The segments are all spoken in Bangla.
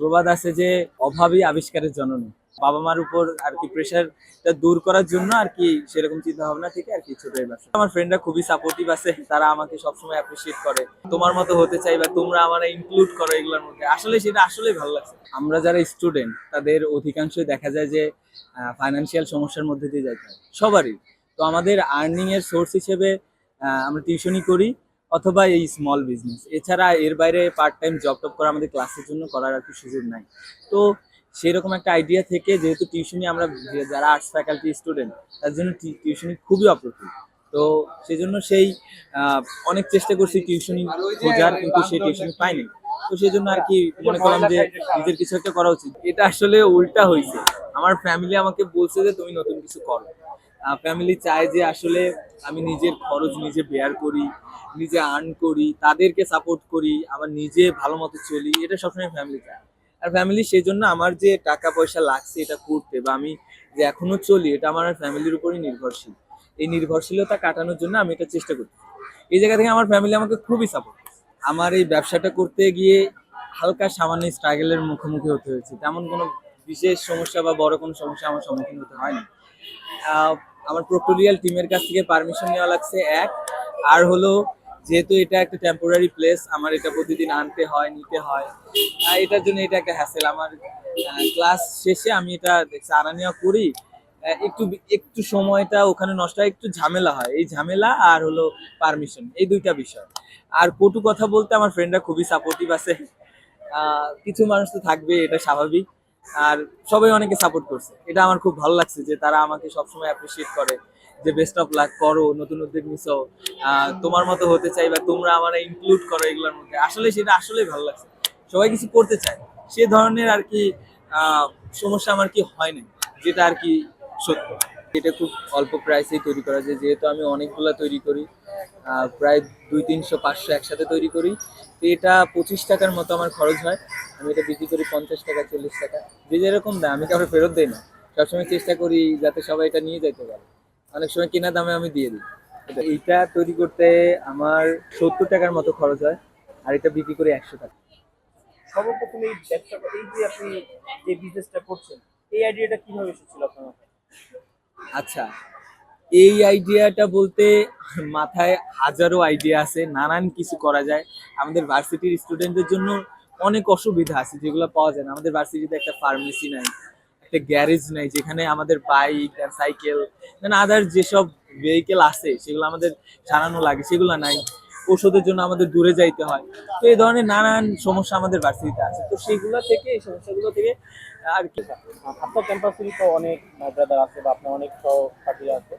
প্রবাদ আছে যে অভাবই আবিষ্কারের জননী। বাবা মার উপর আর কি প্রেশারটা দূর করার জন্য আর কি সেরকম চিন্তা ভাবনা থেকে আর কি ছোট আমার ফ্রেন্ডরা খুবই সাপোর্টিভ আছে, তারা আমাকে সবসময় অ্যাপ্রিসিয়েট করে। তোমার মতো হতে চাই বা তোমরা আমার ইনক্লুড করো এগুলোর মধ্যে, আসলে সেটা আসলেই ভালো লাগছে। আমরা যারা স্টুডেন্ট তাদের অধিকাংশই দেখা যায় যে ফাইনান্সিয়াল সমস্যার মধ্যে দিয়ে যাইতে হয়। সবারই। তো আমাদের আর্নিং এর সোর্স হিসেবে আমরা টিউশনই করি অথবা এই স্মল বিজনেস এছাড়া এর বাইরে পার্ট টাইম জব টপ করা আমাদের ক্লাসের জন্য করার আর কি সুযোগ নাই। তো সেরকম একটা আইডিয়া থেকে যেহেতু টিউশনি আমরা যারা আর্টস ফ্যাকাল্টি স্টুডেন্ট তার জন্য টিউশনি খুবই অপ্রতুল। তো সেই জন্য সেই অনেক চেষ্টা করছি টিউশনি খোঁজার, কিন্তু সেই টিউশনি পাইনি। তো সেই জন্য আর কি মনে করলাম যে, নিজের কিছু একটা করা উচিত। এটা আসলে উল্টা হয়েছে আমার ফ্যামিলি আমাকে বলছে যে, তুমি নতুন কিছু করো। ফ্যামিলি চায় যে, আসলে আমি নিজের খরচ নিজে বেয়ার করি, নিজে আর্ন করি, তাদেরকে সাপোর্ট করি, আমার নিজে ভালো মতো চলি। এটা সবসময় ফ্যামিলি চায়। আর ফ্যামিলি সেই জন্য আমার যে টাকা পয়সা লাগছে, এটা করতে বা আমি যে এখনও চলি, এটা আমার ফ্যামিলির উপরই নির্ভরশীল। এই নির্ভরশীলতা কাটানোর জন্য আমি এটা চেষ্টা করছি। এই জায়গা থেকে আমার ফ্যামিলি আমাকে খুবই সাপোর্ট আমার এই ব্যবসাটা করতে গিয়ে হালকা সামান্য স্ট্রাগলের মুখোমুখি হতে হয়েছে। তেমন কোনো বিশেষ সমস্যা বা বড় কোনো সমস্যা আমার সম্মুখীন হতে হয়নি। আমার প্রোটোরিয়াল টিমের কাছ থেকে পারমিশন নেওয়া লাগছে, এক। আর হলো, যেহেতু এটা একটা টেম্পোরারি প্লেস আমার এটা প্রতিদিন আনতে হয়, নিতে হয়। এটার জন্য এটা একটা হ্যাসেল আমার ক্লাস শেষে আমি এটা আনা নেওয়া করি। একটু একটু সময়টা ওখানে নষ্ট হয়, একটু ঝামেলা হয়। এই ঝামেলা আর হলো পারমিশন এই দুইটা বিষয়। আর কটু কথা বলতে আমার ফ্রেন্ডরা খুবই সাপোর্টিভ আছে। কিছু মানুষ তো থাকবে এটা স্বাভাবিক। আর সবাই অনেকে সাপোর্ট করছে। এটা আমার খুব ভালো লাগছে যে তারা আমাকে সবসময় অ্যাপ্রিসিয়েট করে যে বেস্ট অফ লাক করো, নতুন উদ্যোগ নিছো তোমার মতো হতে চাই বা তোমরা আমার ইনক্লুড করো এগুলোর মধ্যে। আসলে সেটা আসলেই ভালো লাগছে। সবাই কিছু করতে চায়। সে ধরনের আর কি সমস্যা আমার কি হয় না যেটা আর কি সত্য। এটা খুব অল্প প্রাইসেই তৈরি করা যায়, যেহেতু আমি অনেকগুলো তৈরি করি। প্রায় দুই তিনশো পাঁচশো একসাথে তৈরি করি। তো এটা পঁচিশ টাকার মতো আমার খরচ হয়। আমি এটা বিক্রি করি পঞ্চাশ টাকা চল্লিশ টাকা। যে যেরকম দাম আমি কাউকে ফেরত দিই না। সবসময় চেষ্টা করি যাতে সবাই এটা নিয়ে যেতে পারে। অনেক সময় কেনা দামে আমি দিয়ে দিই। এইটা তৈরি করতে আমার সত্তর টাকার মতো খরচ হয়। আর এটা বিক্রি করি একশো টাকা। সর্বপ্রথম এই ব্যবসাটা এই যে আপনি যে বিজনেসটা করছেন এই আইডিয়াটা কীভাবে এসেছিল আপনার আচ্ছা এই আইডিয়াটা বলতে মাথায় হাজারো আইডিয়া আছে, নানান কিছু করা যায়। আমাদের ভার্সিটির স্টুডেন্টদের জন্য অনেক অসুবিধা আছে, যেগুলো পাওয়া যায় না। আমাদের ভার্সিটিতে একটা ফার্মেসি নাই, একটা গ্যারেজ নাই, যেখানে আমাদের বাইক আর সাইকেল মানে আদার যেসব ভেহিকেল আছে, সেগুলো আমাদের সারানো লাগে, সেগুলো নাই। ওষুধের জন্য আমাদের দূরে যাইতে হয়। তো এই ধরনের নানান সমস্যা আমাদের ভার্সিটিতে আছে। তো সেগুলো থেকে, এই সমস্যাগুলো থেকে আর কি। আপনার ক্যাম্পাসেরই তো অনেক ব্রাদার আছে বা আপনার অনেক সহপাঠী আছে।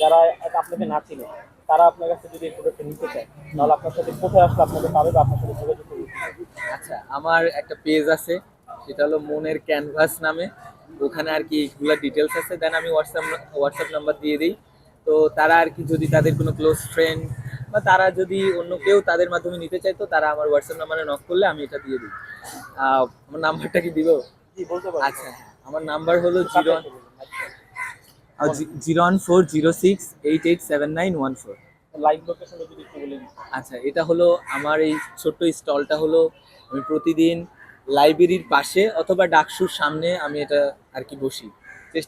যারা আপনাকে না চিনে তারা আপনার কাছে যদি এই প্রোডাক্টটা নিতে চায় তাহলে আপনার সাথে কোথায় আসলে আপনাকে পাবে বা আপনার সাথে যোগাযোগ করবে? আচ্ছা আমার একটা পেজ আছে সেটা হলো মনের ক্যানভাস নামে। ওখানে আর কি এগুলো ডিটেলস আছে। দেন আমি হোয়াটসঅ্যাপ হোয়াটসঅ্যাপ নাম্বার দিয়ে দিই। তো তারা আর কি যদি তাদের কোনো ক্লোজ ফ্রেন্ড বা তারা যদি অন্য কেউ তাদের মাধ্যমে নিতে চায় তো তারা আমার হোয়াটসঅ্যাপ নাম্বারে নক করলে আমি এটা দিয়ে দিই। আমার নাম্বারটা কি দিব? আচ্ছা হ্যাঁ, আমার নাম্বার হলো zero zero one four zero six eight eight seven nine one four. Live লোকেশনে যদি একটু বলেন আচ্ছা এটা হলো আমার এই ছোট্ট স্টলটা হলো আমি প্রতিদিন লাইব্রেরির পাশে অথবা ডাকসুর সামনে আমি এটা আর কি বসি।